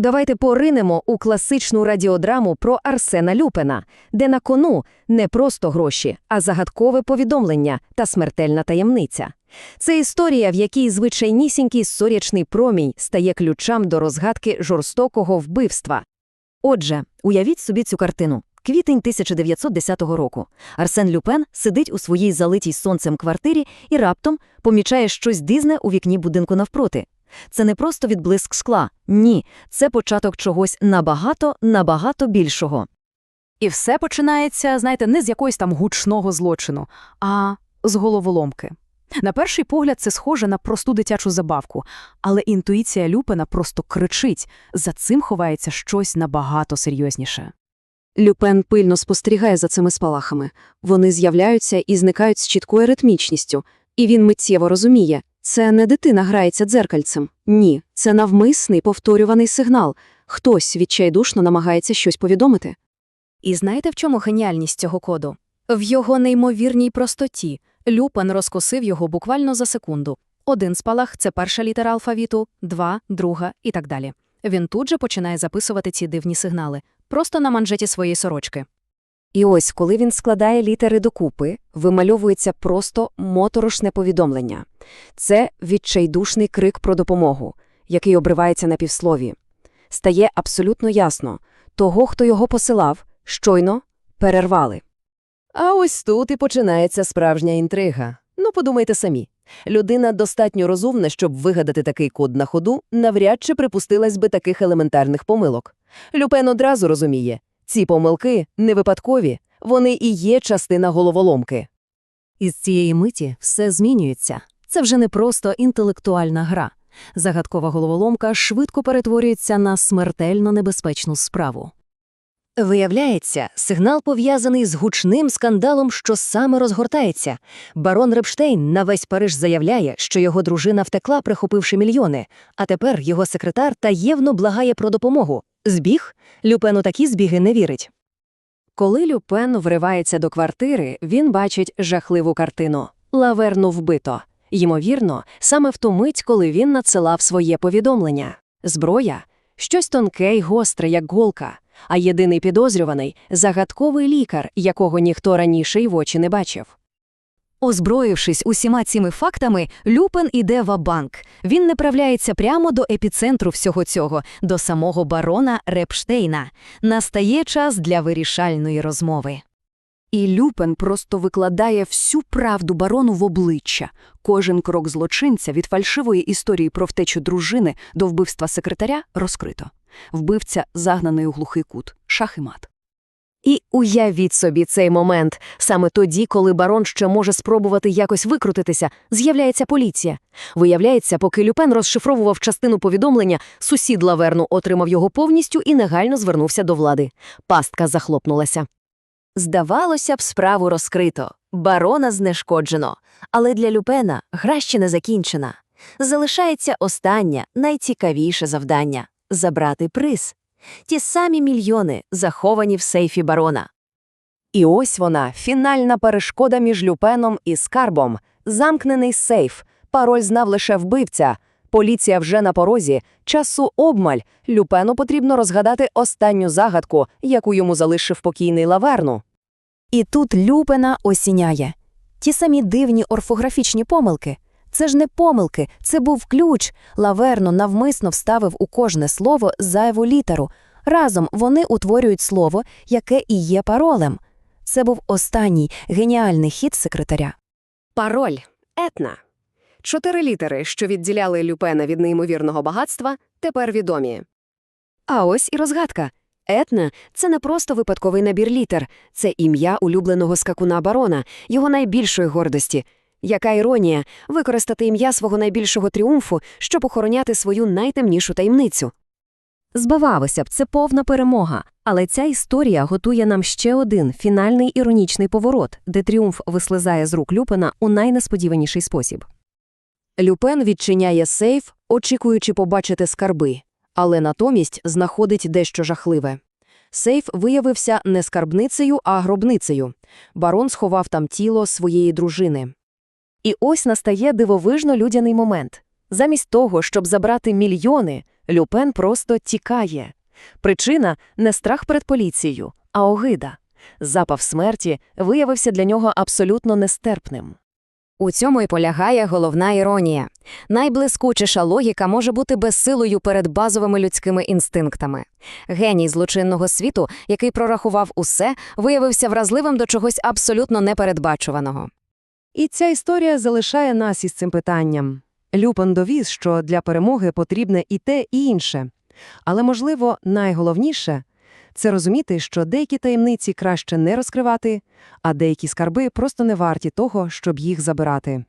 Давайте поринемо у класичну радіодраму про Арсена Люпена, де на кону не просто гроші, а загадкове повідомлення та смертельна таємниця. Це історія, в якій звичайнісінький сорячний промінь стає ключем до розгадки жорстокого вбивства. Отже, уявіть собі цю картину. Квітень 1910 року. Арсен Люпен сидить у своїй залитій сонцем квартирі і раптом помічає щось дизне у вікні будинку навпроти. Це не просто відблиск скла. Ні, це початок чогось набагато, набагато більшого. І все починається, знаєте, не з якогось там гучного злочину, а з головоломки. На перший погляд це схоже на просту дитячу забавку, але інтуїція Люпена просто кричить, за цим ховається щось набагато серйозніше. Люпен пильно спостерігає за цими спалахами. Вони з'являються і зникають з чіткою ритмічністю, і він миттєво розуміє – це не дитина грається дзеркальцем. Ні, це навмисний повторюваний сигнал. Хтось відчайдушно намагається щось повідомити. І знаєте, в чому геніальність цього коду? В його неймовірній простоті. Люпен розкосив його буквально за секунду. Один спалах – це перша літера алфавіту, два – друга і так далі. Він тут же починає записувати ці дивні сигнали, просто на манжеті своєї сорочки. І ось, коли він складає літери докупи, вимальовується просто моторошне повідомлення. Це відчайдушний крик про допомогу, який обривається на півслові. Стає абсолютно ясно – того, хто його посилав, щойно перервали. А ось тут і починається справжня інтрига. Ну, подумайте самі. Людина достатньо розумна, щоб вигадати такий код на ходу, навряд чи припустилась би таких елементарних помилок. Люпен одразу розуміє, ці помилки не випадкові, вони і є частина головоломки. Із цієї миті все змінюється. Це вже не просто інтелектуальна гра. Загадкова головоломка швидко перетворюється на смертельно небезпечну справу. Виявляється, сигнал пов'язаний з гучним скандалом, що саме розгортається. Барон Репштейн на весь Париж заявляє, що його дружина втекла, прихопивши мільйони, а тепер його секретар таємно благає про допомогу. Збіг? Люпен у такі збіги не вірить. Коли Люпен вривається до квартири, він бачить жахливу картину. Лаверну вбито. Ймовірно, саме в ту мить, коли він надсилав своє повідомлення. Зброя – щось тонке й гостре, як голка, а єдиний підозрюваний – загадковий лікар, якого ніхто раніше й в очі не бачив. Озброївшись усіма цими фактами, Люпен іде в банк. Він направляється прямо до епіцентру всього цього, до самого барона Репштейна. Настає час для вирішальної розмови. І Люпен просто викладає всю правду барону в обличчя. Кожен крок злочинця від фальшивої історії про втечу дружини до вбивства секретаря розкрито. Вбивця загнаний у глухий кут, шах і мат. І уявіть собі цей момент. Саме тоді, коли барон ще може спробувати якось викрутитися, з'являється поліція. Виявляється, поки Люпен розшифровував частину повідомлення, сусід Лаверну отримав його повністю і негайно звернувся до влади. Пастка захлопнулася. Здавалося б, справу розкрито, барона знешкоджено. Але для Люпена гра ще не закінчена. Залишається останнє, найцікавіше завдання – забрати приз. Ті самі мільйони, заховані в сейфі барона. І ось вона, фінальна перешкода між Люпеном і скарбом. Замкнений сейф. Пароль знав лише вбивця. Поліція вже на порозі. Часу обмаль. Люпену потрібно розгадати останню загадку, яку йому залишив покійний Лаверну. І тут Люпена осіняє. Ті самі дивні орфографічні помилки. Це ж не помилки, це був ключ. Лаверно навмисно вставив у кожне слово зайву літеру. Разом вони утворюють слово, яке і є паролем. Це був останній геніальний хід секретаря. Пароль етна. Чотири літери, що відділяли Люпена від неймовірного багатства, тепер відомі. А ось і розгадка. Етна це не просто випадковий набір літер, це ім'я улюбленого скакуна барона, його найбільшої гордості. Яка іронія використати ім'я свого найбільшого тріумфу, щоб охороняти свою найтемнішу таємницю. Збавалося б, це повна перемога, але ця історія готує нам ще один фінальний іронічний поворот, де тріумф вислизає з рук Люпена у найнесподіваніший спосіб. Люпен відчиняє сейф, очікуючи побачити скарби, але натомість знаходить дещо жахливе. Сейф виявився не скарбницею, а гробницею. Барон сховав там тіло своєї дружини. І ось настає дивовижно людяний момент. Замість того, щоб забрати мільйони, Люпен просто тікає. Причина – не страх перед поліцією, а огида. Запав смерті виявився для нього абсолютно нестерпним. У цьому і полягає головна іронія. Найблискучіша логіка може бути безсилою перед базовими людськими інстинктами. Геній злочинного світу, який прорахував усе, виявився вразливим до чогось абсолютно непередбачуваного. І ця історія залишає нас із цим питанням. Люпен довіз, що для перемоги потрібне і те, і інше. Але, можливо, найголовніше – це розуміти, що деякі таємниці краще не розкривати, а деякі скарби просто не варті того, щоб їх забирати.